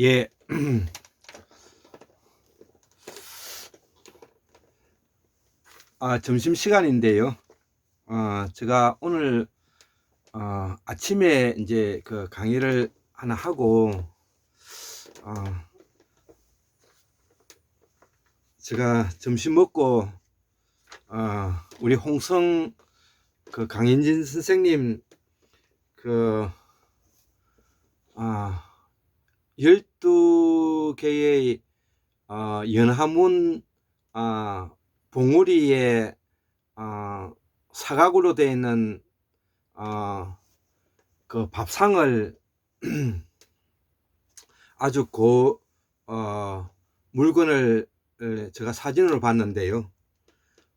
예. 아, 점심 시간인데요. 어, 제가 오늘 어, 아침에 이제 그 강의를 하나 하고 어, 제가 점심 먹고 어, 우리 홍성 그 강인진 선생님 그 아, 12개의 어, 연화문 아, 봉우리에 어, 사각으로 되어 있는 어, 그 밥상을 아주 고 어, 물건을 에, 제가 사진으로 봤는데요.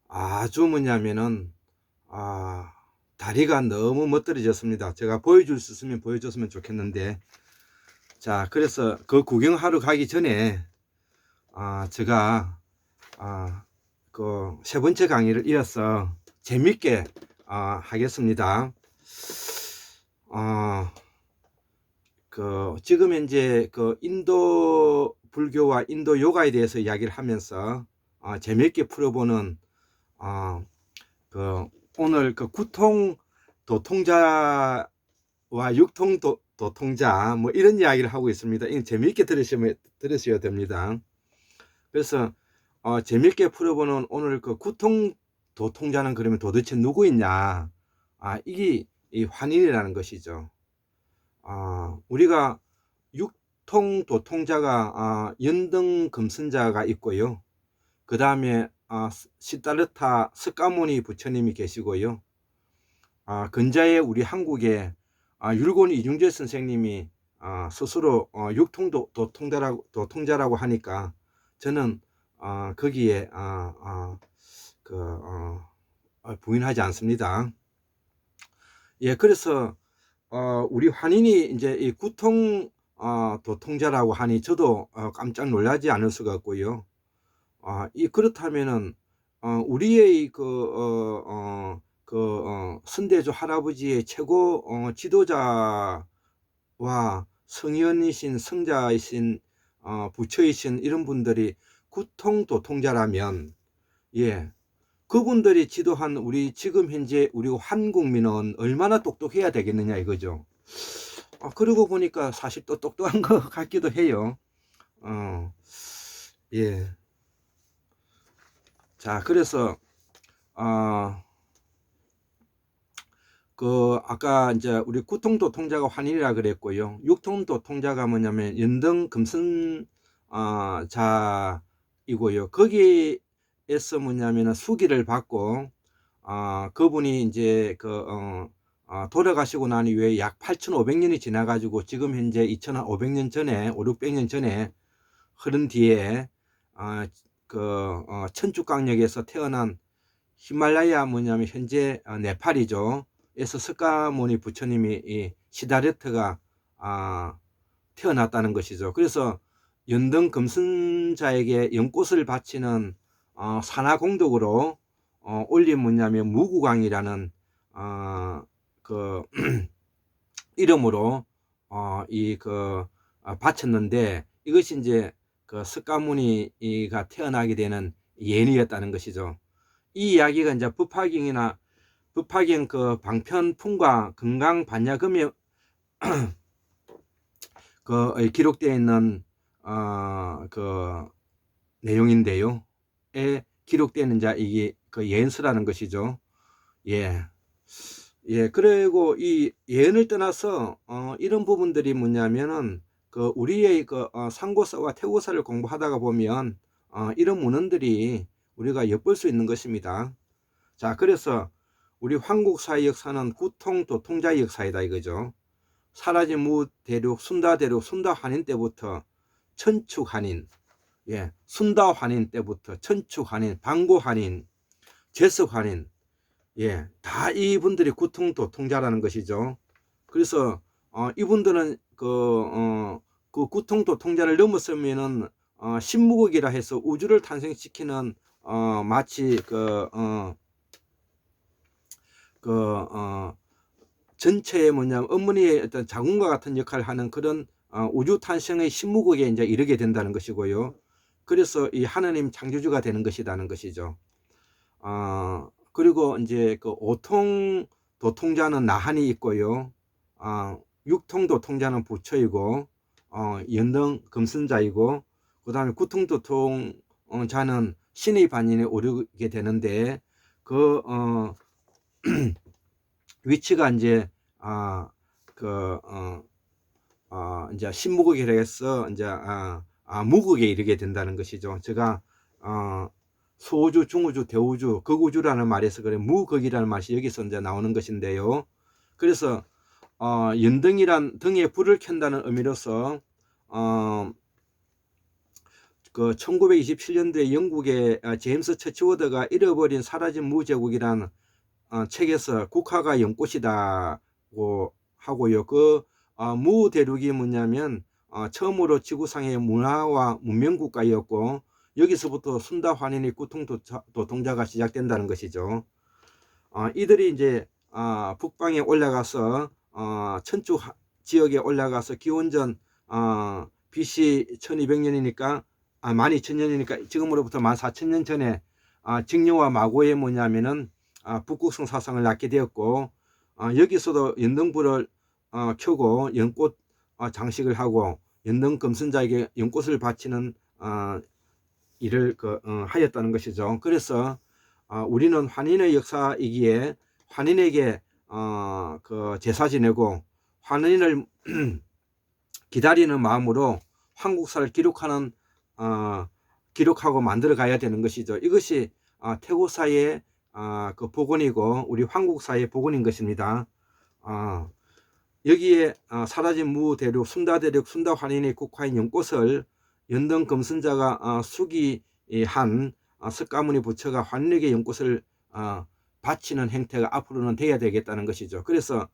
아주 뭐냐면은 아, 다리가 너무 멋들어졌습니다. 제가 보여줄 수 있으면 보여줬으면 좋겠는데 자 그래서 그 구경하러 가기 전에 아, 제가 아, 그 세 번째 강의를 이어서 재밌게 아, 하겠습니다. 아, 그 지금 현재 그 인도 불교와 인도 요가에 대해서 이야기를 하면서 아, 재밌게 풀어보는 아, 그 오늘 그 구통 도통자와 육통 도, 도통자 뭐 이런 이야기를 하고 있습니다. 이거 재미있게 들으시면 들으셔야 됩니다. 그래서 어, 재미있게 풀어보는 오늘 그 구통 도통자는 그러면 도대체 누구있냐? 아 이게 이 환인이라는 것이죠. 아 우리가 육통 도통자가 아, 연등 금선자가 있고요. 그 다음에 아, 시달르타 스까모니 부처님이 계시고요. 아, 근자에 우리 한국에 아, 율곤 이중재 선생님이 아, 스스로 어, 육통도 도 통자라고, 도 통자라고 하니까 저는 아, 거기에 아, 아, 그, 어, 어, 부인하지 않습니다. 예, 그래서 어, 우리 환인이 이제 이 구통 어, 도통자라고 하니 저도 어, 깜짝 놀라지 않을 수가 없고요. 아, 이 그렇다면은 어, 우리의 그 어, 어, 그 어, 선대조 할아버지의 최고 어, 지도자와 성현이신 성자이신 어, 부처이신 이런 분들이 구통도통자라면 예 그분들이 지도한 우리 지금 현재 우리 한국민은 얼마나 똑똑해야 되겠느냐 이거죠. 아, 그러고 보니까 사실 또 똑똑한 것 같기도 해요. 어, 예. 자, 그래서, 어, 그, 아까 이제 우리 구통도 통자가 환인이라 그랬고요. 육통도 통자가 뭐냐면 연등 금선, 어, 자이고요. 거기에서 뭐냐면 수기를 받고, 어, 그분이 이제 그, 어, 어, 돌아가시고 난 이후에 약 8,500년이 지나가지고 지금 현재 2,500년 전에, 5, 600년 전에 흐른 뒤에, 어, 그 어, 천주강역에서 태어난 히말라야 뭐냐면 현재 어, 네팔이죠. 에서 스카모니 부처님이 이 시다르트가 아, 태어났다는 것이죠. 그래서 연등 금선자에게 연꽃을 바치는 어, 산하공덕으로 어, 올린 뭐냐면 무구강이라는 어, 그 이름으로 어, 이그 어, 바쳤는데 이것이 이제 그 석가모니가 태어나게 되는 예언이었다는 것이죠. 이 이야기가 이제 부파경이나 부파경 그 방편 풍과 건강 반야금에 그 기록되어 있는 어그 내용인데요. 에 기록되는 자 이게 그 예언서라는 것이죠. 예. 예, 그리고 이 예언을 떠나서 어 이런 부분들이 뭐냐면은 그 우리의 그 어, 상고사와 태고사를 공부하다가 보면 어, 이런 문헌들이 우리가 엿볼 수 있는 것입니다. 자, 그래서 우리 황국사의 역사는 구통 도 통자의 역사이다 이거죠. 사라진 무 대륙, 순다 대륙, 순다 환인 때부터 천축 환인, 예, 순다 환인 때부터 천축 환인, 방고 환인, 제석 환인, 예, 다 이분들이 구통 도 통자라는 것이죠. 그래서 어, 이분들은 그, 어, 그 구통도 통자를 넘었으면은 어, 신무국이라 해서 우주를 탄생시키는 어, 마치 그, 어, 그, 어, 전체의 뭐냐 어머니의 어떤 자궁과 같은 역할을 하는 그런 어, 우주 탄생의 신무국에 이제 이르게 된다는 것이고요. 그래서 이 하나님 창조주가 되는 것이라는 것이죠. 어, 그리고 이제 그 오통 도통자는 나한이 있고요. 어, 육통 도통자는 부처이고 어, 연등 금선자이고 그 다음에 구통 도통자는 신의 반인에 오르게 되는데 그 어, 위치가 이제 아그 어, 어, 이제 신무국이라서 이제 아, 아, 무국에 이르게 된다는 것이죠. 제가 어, 소우주, 중우주, 대우주, 극우주라는 말에서 그래 무극이라는 말이 여기서 이제 나오는 것인데요. 그래서 어, 연등이란 등에 불을 켠다는 의미로서 어, 그 1927년도에 영국의 어, 제임스 처치워드가 잃어버린 사라진 무제국이라는 어, 책에서 국화가 연꽃이다고 하고요. 그 어, 무대륙이 뭐냐면 어, 처음으로 지구상의 문화와 문명 국가였고 여기서부터 순다 환인의 구통 도통자가 시작된다는 것이죠. 어, 이들이 이제 어, 북방에 올라가서 어, 천주 지역에 올라가서 기원전 어, BC 1200년이니까 아, 12,000년이니까 지금으로부터 14,000년 전에 아, 직녀와 마고의 뭐냐면은 아, 북극성 사상을 낳게 되었고 아, 여기서도 연등불을 어, 켜고 연꽃 어, 장식을 하고 연등 금선자에게 연꽃을 바치는 어, 일을 그, 어, 하였다는 것이죠. 그래서 어, 우리는 환인의 역사이기에 환인에게 어, 그 제사 지내고 환인을 기다리는 마음으로 한국사를 기록하는 어, 기록하고 만들어 가야 되는 것이죠. 이것이 어, 태고사의 어, 그 복원이고 우리 한국사의 복원인 것입니다. 어, 여기에 어, 사라진 무대륙, 순다대륙, 순다환인의 국화인 연꽃을 연등 금선자가 어, 수기한 어, 석가모니 부처가 환력의 연꽃을 어, 바치는 행태가 앞으로는 돼야 되겠다는 것이죠. 그래서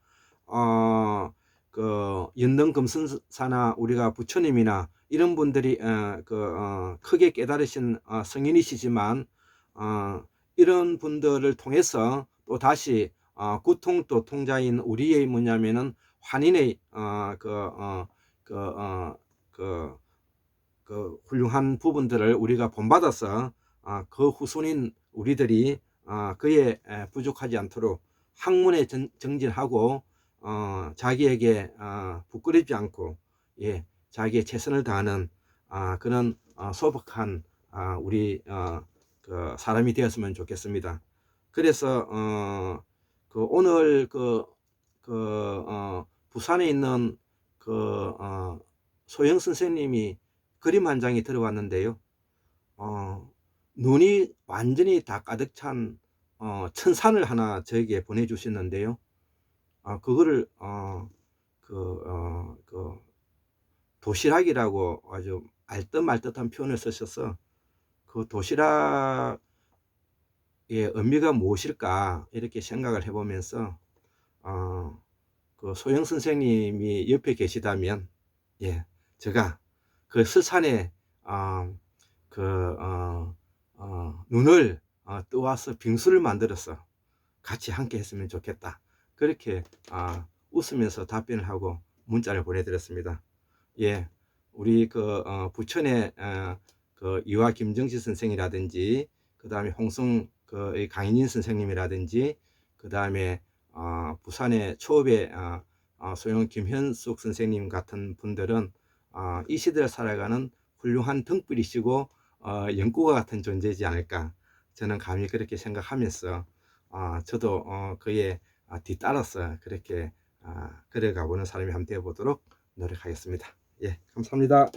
어, 그 연등 금선사나 우리가 부처님이나 이런 분들이 어, 그 어, 크게 깨달으신 어, 성인이시지만 어, 이런 분들을 통해서 또 다시 어, 구통도 통자인 우리의 뭐냐면은 환인의 어, 그, 어, 그, 어, 그, 그 훌륭한 부분들을 우리가 본받아서 어, 그 후손인 우리들이 어, 그에 부족하지 않도록 학문에 전, 정진하고 어, 자기에게 어, 부끄럽지 않고 예, 자기의 최선을 다하는 어, 그런 어, 소박한 어, 우리 어, 그 사람이 되었으면 좋겠습니다. 그래서 어, 그 오늘 그, 그 어, 부산에 있는 그 어, 소영 선생님이 그림 한 장이 들어왔는데요. 어, 눈이 완전히 다 가득 찬 어, 천산을 하나 저에게 보내주셨는데요. 어, 그거를 어, 그, 어, 그 도시락이라고 아주 알듯 말듯한 표현을 쓰셔서 그 도시락의 의미가 무엇일까 이렇게 생각을 해보면서 어, 그 소영 선생님이 옆에 계시다면 예 제가 그 스산에 어, 그 어, 어, 눈을 어, 떠와서 빙수를 만들어서 같이 함께 했으면 좋겠다 그렇게 어, 웃으면서 답변을 하고 문자를 보내드렸습니다. 예, 우리 그 어, 부천의 어, 그 이화 김정식 선생이라든지 그 다음에 홍성 그 강인인 선생님이라든지 그 다음에 어, 부산의 초업의 어, 어, 소영 김현숙 선생님 같은 분들은 어, 이 시대를 살아가는 훌륭한 등불이시고 어, 연구가 같은 존재이지 않을까 저는 감히 그렇게 생각하면서 어, 저도 어, 그의 어, 뒤따라서 그렇게 어, 걸어가보는 사람이 한번 되어보도록 노력하겠습니다. 예, 감사합니다.